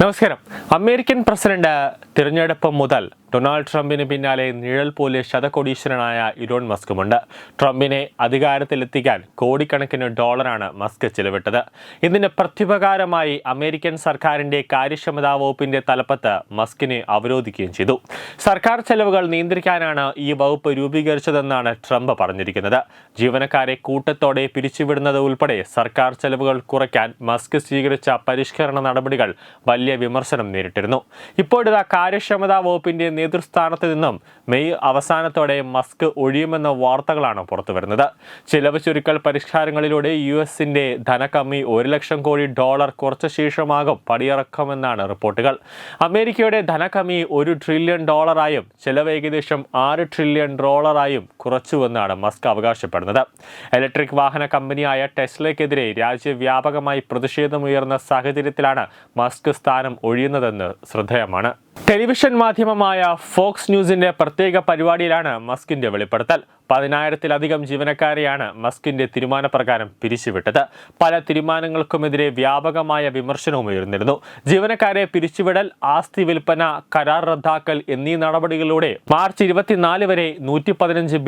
നമസ്കാരം. American president തിരഞ്ഞെടുപ്പ് മുതൽ ഡൊണാൾഡ് ട്രംപിന് പിന്നാലെ നിഴൽ പോലെ ശതകോടീശ്വരനായ ഇലോൺ മസ്കുമുണ്ട്. ട്രംപിനെ അധികാരത്തിലെത്തിക്കാൻ കോടിക്കണക്കിന് ഡോളറാണ് മസ്ക് ചെലവിട്ടത്. ഇതിന് പ്രത്യുപകാരമായി അമേരിക്കൻ സർക്കാരിന്റെ കാര്യക്ഷമതാ വകുപ്പിന്റെ തലപ്പത്ത് മസ്കിനെ അവരോധിക്കുകയും ചെയ്തു. സർക്കാർ ചെലവുകൾ നിയന്ത്രിക്കാനാണ് ഈ വകുപ്പ് രൂപീകരിച്ചതെന്നാണ് ട്രംപ് പറഞ്ഞിരിക്കുന്നത്. ജീവനക്കാരെ കൂട്ടത്തോടെ പിരിച്ചുവിടുന്നത് ഉൾപ്പെടെ സർക്കാർ ചെലവുകൾ കുറയ്ക്കാൻ മസ്ക് സ്വീകരിച്ച പരിഷ്കരണ നടപടികൾ വലിയ വിമർശനം നേരിട്ടിരുന്നു. ഇപ്പോഴിതാ കാര്യക്ഷമതാ വകുപ്പിന്റെ നേതൃസ്ഥാനത്ത് നിന്നും മെയ് അവസാനത്തോടെ മസ്ക് ഒഴിയുമെന്ന വാർത്തകളാണ് പുറത്തുവരുന്നത്. ചിലവ് ചുരുക്കൽ പരിഷ്കാരങ്ങളിലൂടെ യു എസിന്റെ ധനകമ്മി ഒരു ലക്ഷം കോടി ഡോളർ കുറച്ച ശേഷമാകും പടിയിറക്കുമെന്നാണ് റിപ്പോർട്ടുകൾ. അമേരിക്കയുടെ ധനകമ്മി ഒരു ട്രില്യൺ ഡോളറായും ചെലവ് ഏകദേശം ആറ് ട്രില്യൺ ഡോളറായും കുറച്ചുവെന്നാണ് മസ്ക് അവകാശപ്പെടുന്നത്. ഇലക്ട്രിക് വാഹന കമ്പനിയായ ടെസ്ലയ്ക്കെതിരെ രാജ്യവ്യാപകമായി പ്രതിഷേധമുയർന്ന സാഹചര്യത്തിലാണ് മസ്ക് സ്ഥാനം ഒഴിയുന്നതെന്ന് ശ്രദ്ധേയമാണ്. ടെലിവിഷൻ മാധ്യമമായ ഫോക്സ് ന്യൂസിന്റെ പ്രത്യേക പരിപാടിയിലാണ് മസ്കിന്റെ വെളിപ്പെടുത്തൽ. പതിനായിരത്തിലധികം ജീവനക്കാരെയാണ് മസ്കിന്റെ തീരുമാനപ്രകാരം പിരിച്ചുവിട്ടത്. പല തീരുമാനങ്ങൾക്കുമെതിരെ വ്യാപകമായ വിമർശനവും ഉയർന്നിരുന്നു. ജീവനക്കാരെ പിരിച്ചുവിടൽ ആസ്തി വിൽപ്പന കരാർ റദ്ദാക്കൽ എന്നീ നടപടികളിലൂടെ മാർച്ച് ഇരുപത്തിനാല് വരെ നൂറ്റി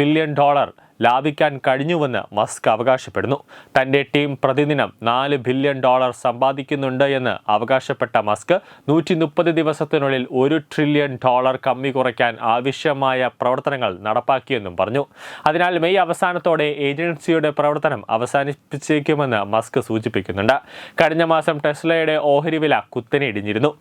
ബില്യൺ ഡോളർ ലാഭിക്കാൻ കഴിഞ്ഞുവെന്ന് മസ്ക് അവകാശപ്പെടുന്നു. തന്റെ ടീം പ്രതിദിനം നാല് ബില്യൺ ഡോളർ സമ്പാദിക്കുന്നുണ്ട് എന്ന് അവകാശപ്പെട്ട മസ്ക് നൂറ്റി മുപ്പത് ദിവസത്തിനുള്ളിൽ ഒരു ട്രില്യൺ ഡോളർ കമ്മി കുറയ്ക്കാൻ ആവശ്യമായ പ്രവർത്തനങ്ങൾ നടപ്പാക്കിയെന്നും പറഞ്ഞു. അതിനാൽ മെയ് അവസാനത്തോടെ ഏജൻസിയുടെ പ്രവർത്തനം അവസാനിപ്പിച്ചേക്കുമെന്ന് മസ്ക് സൂചിപ്പിക്കുന്നുണ്ട്. കഴിഞ്ഞ മാസം ടെസ്ലയുടെ ഓഹരി വില കുത്തനെ ഇടിഞ്ഞിരുന്നു.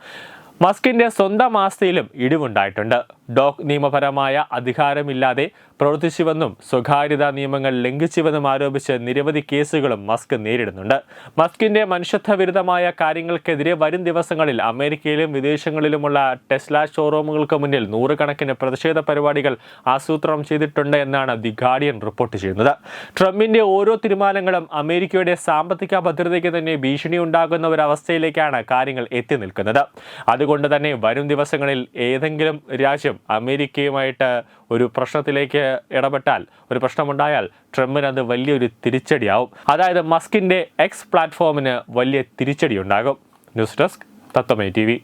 മസ്കിന്റെ സ്വന്തം ആസ്തിയിലും ഇടിവുണ്ടായിട്ടുണ്ട്. ഡോക് നിയമപരമായ അധികാരമില്ലാതെ പ്രവർത്തിച്ചുവെന്നും സ്വകാര്യതാ നിയമങ്ങൾ ലംഘിച്ചുവെന്നും ആരോപിച്ച് നിരവധി കേസുകളും മസ്ക് നേരിടുന്നുണ്ട്. മസ്കിന്റെ മനുഷ്യത്വവിരുദ്ധമായ കാര്യങ്ങൾക്കെതിരെ വരും ദിവസങ്ങളിൽ അമേരിക്കയിലും വിദേശങ്ങളിലുമുള്ള ടെസ്ല ഷോറൂമുകൾക്ക് മുന്നിൽ നൂറുകണക്കിന് പ്രതിഷേധ പരിപാടികൾ ആസൂത്രണം ചെയ്തിട്ടുണ്ട് എന്നാണ് ദി ഗാർഡിയൻ റിപ്പോർട്ട് ചെയ്യുന്നത്. ട്രംപിന്റെ ഓരോ തീരുമാനങ്ങളും അമേരിക്കയുടെ സാമ്പത്തിക ഭദ്രതയ്ക്ക് തന്നെ ഭീഷണി ഉണ്ടാകുന്ന ഒരവസ്ഥയിലേക്കാണ് കാര്യങ്ങൾ എത്തി നിൽക്കുന്നത്. അതുകൊണ്ട് തന്നെ വരും ദിവസങ്ങളിൽ ഏതെങ്കിലും രാജ്യം അമേരിക്കയുമായിട്ട് ഒരു പ്രശ്നത്തിലേക്ക് ഇടപെട്ടാൽ ഒരു പ്രശ്നമുണ്ടായാൽ ട്രംപിന് അത് വലിയൊരു തിരിച്ചടിയാവും. അതായത് മസ്കിന്റെ എക്സ് പ്ലാറ്റ്ഫോമിന് വലിയ തിരിച്ചടി ഉണ്ടാകും ന്യൂസ് ഡെസ്ക് തത്വമേ ടി